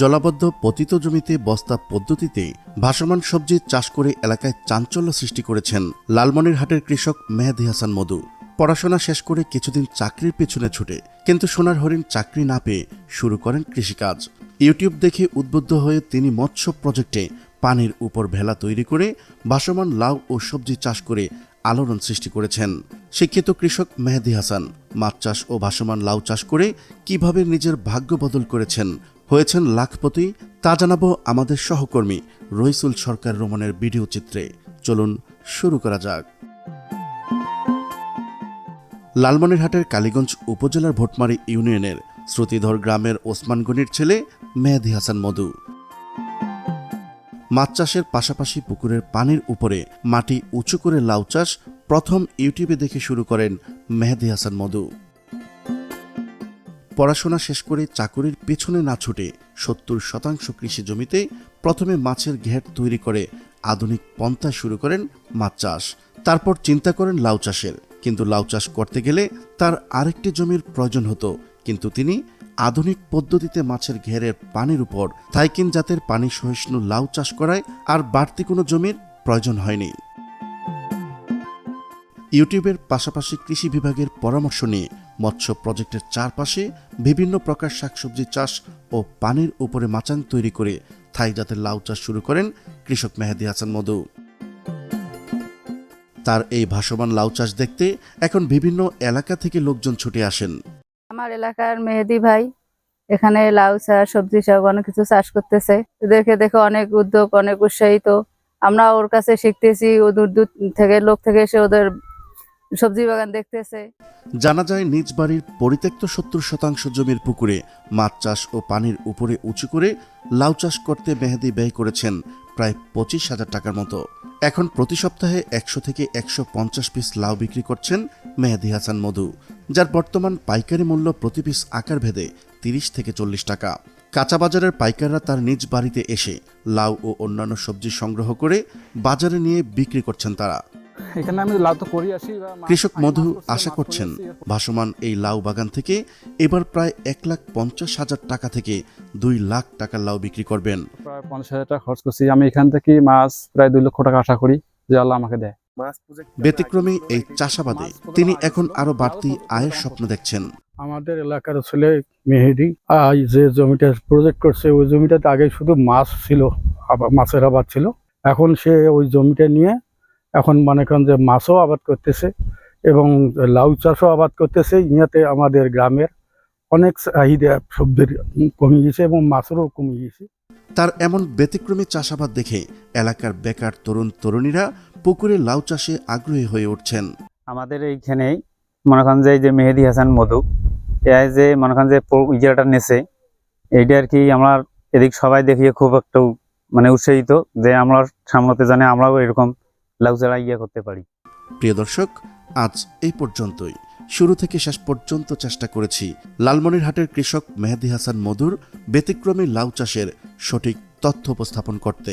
জলাবদ্ধ পতিত জমিতে বস্তা পদ্ধতিতে ভাসমান সবজি চাষ করে এলাকায় চাঞ্চল্য সৃষ্টি করেছেন লালমনিরহাটের কৃষক মেহেদি হাসান মধু। পড়াশোনা শেষ করে কিছুদিন চাকরির পেছনে ছুটে, কিন্তু সোনার হরিণ চাকরি না পেয়ে শুরু করেন কৃষিকাজ। ইউটিউব দেখে উদ্বুদ্ধ হয়ে তিনি মৎস্য প্রজেক্টে পানির উপর ভেলা তৈরি করে ভাসমান লাউ ও সবজি চাষ করে আলোড়ন সৃষ্টি করেছেন। শিক্ষিত কৃষক মেহেদি হাসান, মাছ চাষ ও ভাসমান লাউ চাষ করে কীভাবে নিজের ভাগ্য বদল করেছেন, হয়েছেন লাখপতি, তা জানাব আমাদের সহকর্মী রইসুল সরকার রোমনের ভিডিও চিত্রে। চলুন শুরু করা যাক। লালমনিরহাটের কালীগঞ্জ উপজেলার ভোটমারি ইউনিয়নের শ্রুতিধর গ্রামের ওসমান ওসমানগনির ছেলে মেহেদি হাসান মধু। মাছ চাষের পাশাপাশি পুকুরের পানির উপরে মাটি উঁচু করে লাউ চাষ প্রথম ইউটিউবে দেখে শুরু করেন মেহেদি হাসান মধু। পড়াশোনা শেষ করে চাকুরির পেছনে না ছুটে সত্তর শতাংশ কৃষি জমিতে প্রথমে মাছের ঘের তৈরি করে আধুনিক পন্থা শুরু করেন মাছ চাষ। তারপর চিন্তা করেন লাউ চাষের। কিন্তু লাউ চাষ করতে গেলে তার আরেকটি জমির প্রয়োজন হতো কিন্তু তিনি আধুনিক পদ্ধতিতে মাছের ঘেরের পানির উপর থাইকিন জাতের পানি সহিষ্ণু লাউ চাষ করায় আর বাড়তি কোনো জমির প্রয়োজন হয়নি। ইউটিউবের পাশাপাশি কৃষি বিভাগের পরামর্শ নিয়ে মৎস্য প্রজেক্টের চারপাশে বিভিন্ন প্রকার শাকসবজি চাষ ও পানির উপরে মাচান তৈরি করে থাই জাতের লাউ চাষ শুরু করেন কৃষক মেহেদি হাসান মধু। তার এই ভাসমান লাউ চাষ দেখতে এখন বিভিন্ন এলাকা থেকে লোকজন ছুটে আসেন। আমার এলাকার মেহেদি ভাই, এখানে লাউ চাষ সবজি চাষ অনেক কিছু চাষ করতেছে। এদেরকে দেখে অনেক উদ্যোগ, অনেক উৎসাহিত। আমরা ওর কাছে শিখতেছি, ও দূর দূর থেকে, লোক থেকে এসে ওদের সবজি বাগান দেখতেছে। জানা যায়, নিজ বাড়ির পরিত্যক্ত সত্তর শতাংশ জমির পুকুরে মাছ চাষ ও পানির উপরে উঁচু করে লাউ চাষ করতে মেহেদি ব্যয় করেছেন প্রায় পঁচিশ হাজার টাকার মতো। এখন প্রতি সপ্তাহে একশো থেকে একশো পঞ্চাশ পিস লাউ বিক্রি করছেন মেহেদি হাসান মধু। যার বর্তমান পাইকারি মূল্য প্রতি পিস আকার ভেদে তিরিশ থেকে চল্লিশ টাকা। কাঁচা বাজারের পাইকাররা তার নিজ বাড়িতে এসে লাউ ও অন্যান্য সবজি সংগ্রহ করে বাজারে নিয়ে বিক্রি করছেন তারা। এখানে আমি লাউ তো করি আসি কৃষক মধু আশা করছেন ভাসমান এই লাউ বাগান থেকে এবার প্রায় এক লাখ পঞ্চাশ হাজার টাকা থেকে দুই লাখ টাকার লাউ বিক্রি করবেন। প্রায় পঞ্চাশ হাজার টাকা খরচ করছি। আমি এখান থেকে মাছ প্রায় দুই লক্ষ টাকা আশা করি যে আল্লাহ আমাকে দেয়। ব্যতিক্রমী এই চাষাবাদে তিনি এখন আরও বাড়তি আয়ের স্বপ্ন দেখছেন। আমাদের এলাকার ছেলে মেহেদি আজ যে জমিটা প্রজেক্ট করছে ওই জমিটাতে আগে শুধু মাছ ছিল মাছের আবাদ ছিল। এখন সে ওই জমিটা নিয়ে এখন মনে করেন যে মাছও আবাদ করতেছে এবং লাউ চাষও আবাদ করতেছে। ইয়াতে আমাদের গ্রামের অনেক চাহিদা সবজির কমে গেছে এবং মাছেরও কমে গেছে। তার এমন ব্যতিক্রমী চাষাবাদ দেখে এলাকার বেকার তরুণ তরুণীরা পুকুরে লাউ চাষে আগ্রহী হয়ে উঠছেন। আমাদের এইখানেই মনে করেন যে এই যে মেহেদি হাসান মধু এ যে মনে করেন যে ইয়েটা নেছে এইটা আর কি আমরা এদিক সবাই দেখিয়ে খুব একটু মানে উৎসাহিত যে আমরা সামলাতে জানে আমরাও এরকম লাউ চারা ইয়ে করতে পারি। প্রিয় দর্শক আজ এই পর্যন্তই। শুরু থেকে শেষ পর্যন্ত চেষ্টা করেছি লালমনিরহাটের কৃষক মেহেদি হাসান মধুর ব্যতিক্রমী লাউ চাষের সঠিক তথ্য উপস্থাপন করতে।